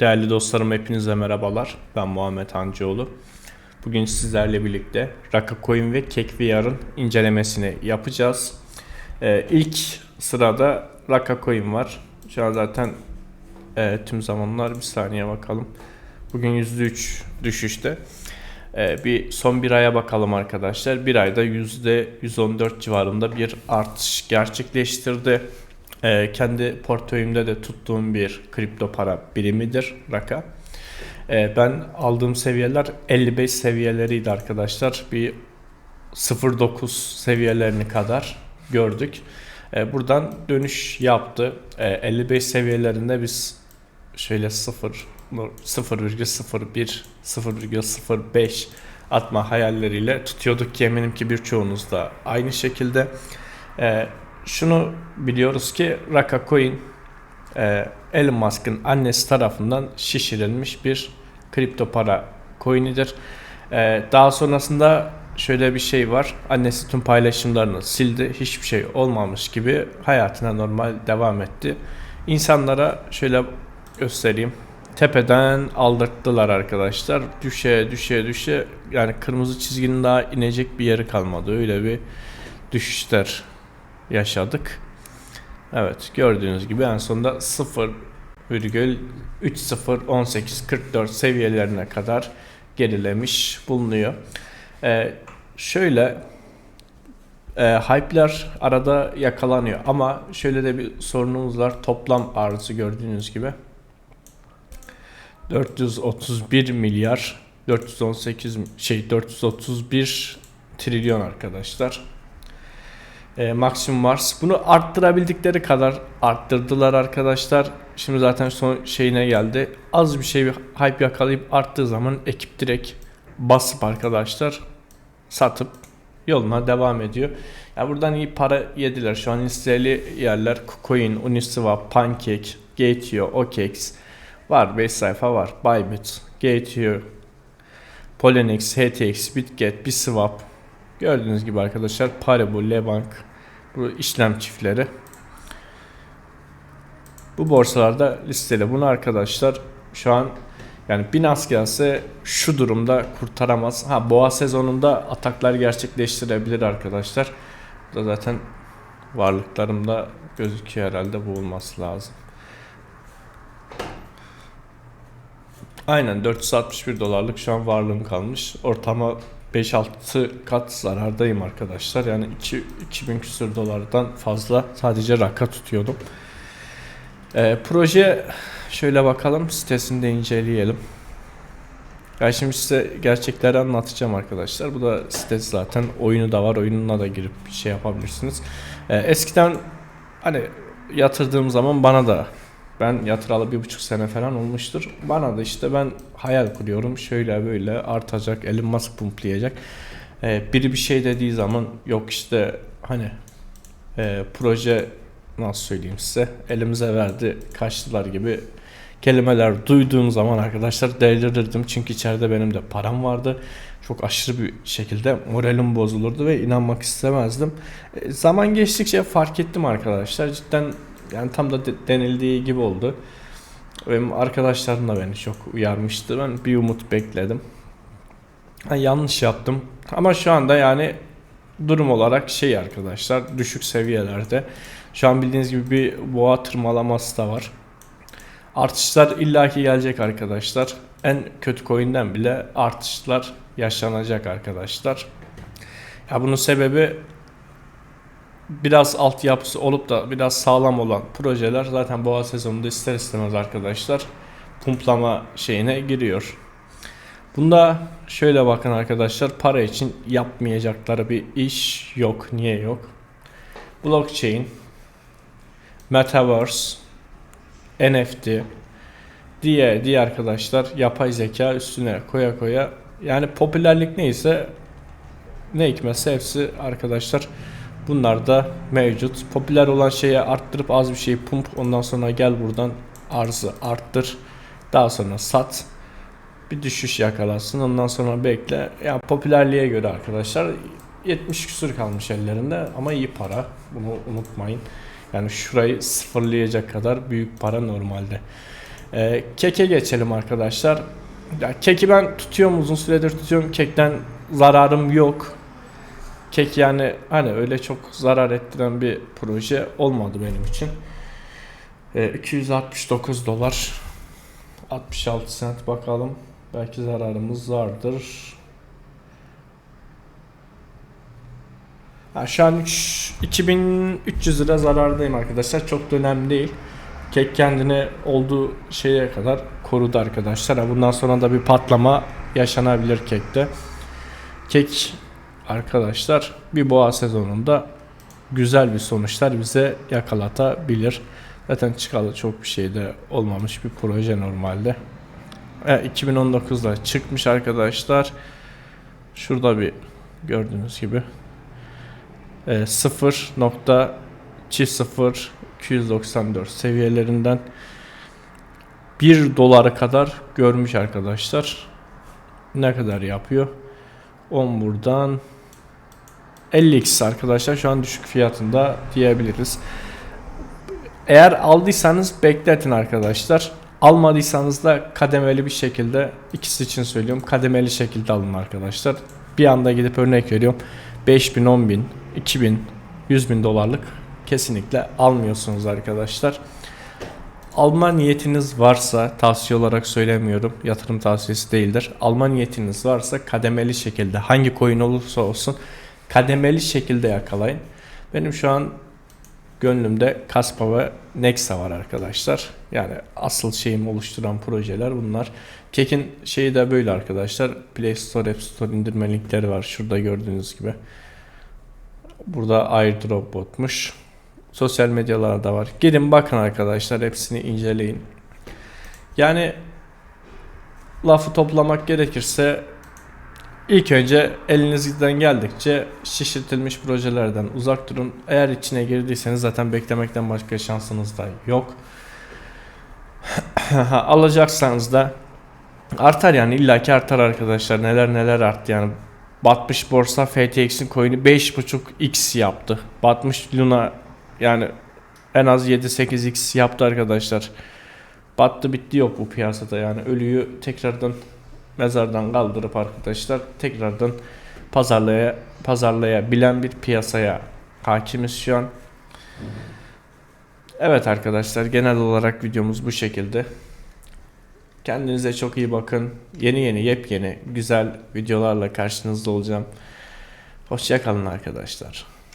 Değerli dostlarım hepinize merhabalar. Ben Muhammed Hancıoğlu. Bugün sizlerle birlikte Raka Coin ve KekVR'ın incelemesini yapacağız. Ee, ilk sırada Raka Coin var. Şu an zaten e, tüm zamanlar bir saniye bakalım. Bugün %3 düşüşte. Ee, bir son bir aya bakalım arkadaşlar. Bir ayda %114 civarında bir artış gerçekleştirdi. Ee, kendi portföyümde de tuttuğum bir kripto para birimidir Raka. Ee, ben aldığım seviyeler 55 seviyeleriydi arkadaşlar. Bir 0.9 seviyelerini kadar gördük. Ee, buradan dönüş yaptı. Ee, 55 seviyelerinde biz şöyle 0 0,01 0,05 atma hayalleriyle tutuyorduk ki eminim ki birçoğunuz da aynı şekilde. Ee, şunu biliyoruz ki Raka Coin e, Elon Musk'ın annesi tarafından şişirilmiş bir kripto para coin'idir. E, daha sonrasında şöyle bir şey var. Annesi tüm paylaşımlarını sildi. Hiçbir şey olmamış gibi hayatına normal devam etti. İnsanlara şöyle göstereyim. Tepeden aldırttılar arkadaşlar. Düşe düşe düşe yani kırmızı çizginin daha inecek bir yeri kalmadı. Öyle bir düşüşler yaşadık. Evet gördüğünüz gibi en sonunda 0,301844 seviyelerine kadar gerilemiş bulunuyor. Ee, şöyle e, hype'ler arada yakalanıyor ama şöyle de bir sorunumuz var. Toplam arzı gördüğünüz gibi 431 milyar 418 şey 431 trilyon arkadaşlar e, maksimum Mars. Bunu arttırabildikleri kadar arttırdılar arkadaşlar. Şimdi zaten son şeyine geldi. Az bir şey bir hype yakalayıp arttığı zaman ekip direkt basıp arkadaşlar satıp yoluna devam ediyor. Ya yani buradan iyi para yediler. Şu an listeli yerler KuCoin, Uniswap, Pancake, Gateo, OKEx var. 5 sayfa var. Bybit, Gateo, Polynex, HTX, Bitget, Biswap, Gördüğünüz gibi arkadaşlar Paribu, Lebank bu işlem çiftleri. Bu borsalarda listeli. Bunu arkadaşlar şu an yani Binance gelse şu durumda kurtaramaz. Ha boğa sezonunda ataklar gerçekleştirebilir arkadaşlar. Bu da zaten varlıklarımda gözüküyor herhalde bu olması lazım. Aynen 461 dolarlık şu an varlığım kalmış. Ortama 5-6 kat zarardayım arkadaşlar. Yani 2, 2000 küsur dolardan fazla sadece raka tutuyordum. Ee, proje şöyle bakalım sitesinde inceleyelim. Ya şimdi size gerçekleri anlatacağım arkadaşlar. Bu da site zaten oyunu da var. Oyununa da girip bir şey yapabilirsiniz. Ee, eskiden hani yatırdığım zaman bana da ben yatıralı bir buçuk sene falan olmuştur. Bana da işte ben hayal kuruyorum. Şöyle böyle artacak. Elon Musk pumplayacak. Ee, biri bir şey dediği zaman yok işte hani e, proje nasıl söyleyeyim size elimize verdi kaçtılar gibi kelimeler duyduğum zaman arkadaşlar delirirdim. Çünkü içeride benim de param vardı. Çok aşırı bir şekilde moralim bozulurdu ve inanmak istemezdim. E, zaman geçtikçe fark ettim arkadaşlar. Cidden yani tam da denildiği gibi oldu. Benim arkadaşlarım da beni çok uyarmıştı. Ben bir umut bekledim. Ha, yanlış yaptım. Ama şu anda yani durum olarak şey arkadaşlar düşük seviyelerde. Şu an bildiğiniz gibi bir boğa tırmalaması da var. Artışlar illaki gelecek arkadaşlar. En kötü coin'den bile artışlar yaşanacak arkadaşlar. Ya bunun sebebi biraz altyapısı olup da biraz sağlam olan projeler zaten boğa sezonunda ister istemez arkadaşlar pumplama şeyine giriyor. Bunda şöyle bakın arkadaşlar para için yapmayacakları bir iş yok. Niye yok? Blockchain, Metaverse, NFT diye diye arkadaşlar yapay zeka üstüne koya koya yani popülerlik neyse ne hikmetse hepsi arkadaşlar Bunlar da mevcut. Popüler olan şeye arttırıp az bir şey pump ondan sonra gel buradan arzı arttır. Daha sonra sat. Bir düşüş yakalasın ondan sonra bekle. Yani popülerliğe göre arkadaşlar 70 küsur kalmış ellerinde ama iyi para. Bunu unutmayın. Yani şurayı sıfırlayacak kadar büyük para normalde. Ee, keke geçelim arkadaşlar. Ya, keki ben tutuyorum uzun süredir tutuyorum. Kekten zararım yok. Kek yani hani öyle çok zarar ettiren bir proje olmadı benim için. Ee, 269 dolar 66 sent bakalım. Belki zararımız vardır. Ha, şu an üç- 2300 lira zarardayım arkadaşlar. Çok da önemli değil. Kek kendini olduğu şeye kadar korudu arkadaşlar. Bundan sonra da bir patlama yaşanabilir kekte. Kek arkadaşlar bir boğa sezonunda güzel bir sonuçlar bize yakalatabilir. Zaten çıkalı çok bir şey de olmamış bir proje normalde. E, 2019'da çıkmış arkadaşlar. Şurada bir gördüğünüz gibi e, 0.0 294 seviyelerinden 1 dolara kadar görmüş arkadaşlar. Ne kadar yapıyor? 10 buradan 50x arkadaşlar şu an düşük fiyatında diyebiliriz. Eğer aldıysanız bekletin arkadaşlar. Almadıysanız da kademeli bir şekilde ikisi için söylüyorum. Kademeli şekilde alın arkadaşlar. Bir anda gidip örnek veriyorum. 5000, 10000, 2000, 100 bin dolarlık kesinlikle almıyorsunuz arkadaşlar. Alma niyetiniz varsa tavsiye olarak söylemiyorum. Yatırım tavsiyesi değildir. Alma niyetiniz varsa kademeli şekilde hangi coin olursa olsun kademeli şekilde yakalayın. Benim şu an gönlümde Kaspa ve Nexa var arkadaşlar. Yani asıl şeyimi oluşturan projeler bunlar. Kek'in şeyi de böyle arkadaşlar. Play Store, App Store indirme linkleri var. Şurada gördüğünüz gibi. Burada airdrop botmuş. Sosyal medyalarda var. Gidin bakın arkadaşlar hepsini inceleyin. Yani lafı toplamak gerekirse ilk önce elinizden geldikçe şişirtilmiş projelerden uzak durun. Eğer içine girdiyseniz zaten beklemekten başka şansınız da yok. Alacaksanız da artar yani illaki artar arkadaşlar. Neler neler arttı yani. Batmış borsa FTX'in coin'i 5.5x yaptı. Batmış Luna yani en az 7-8x yaptı arkadaşlar. Battı bitti yok bu piyasada yani ölüyü tekrardan mezardan kaldırıp arkadaşlar tekrardan pazarlaya pazarlayabilen bir piyasaya hakimiz şu an. Evet arkadaşlar genel olarak videomuz bu şekilde. Kendinize çok iyi bakın. Yeni yeni yepyeni güzel videolarla karşınızda olacağım. Hoşçakalın arkadaşlar.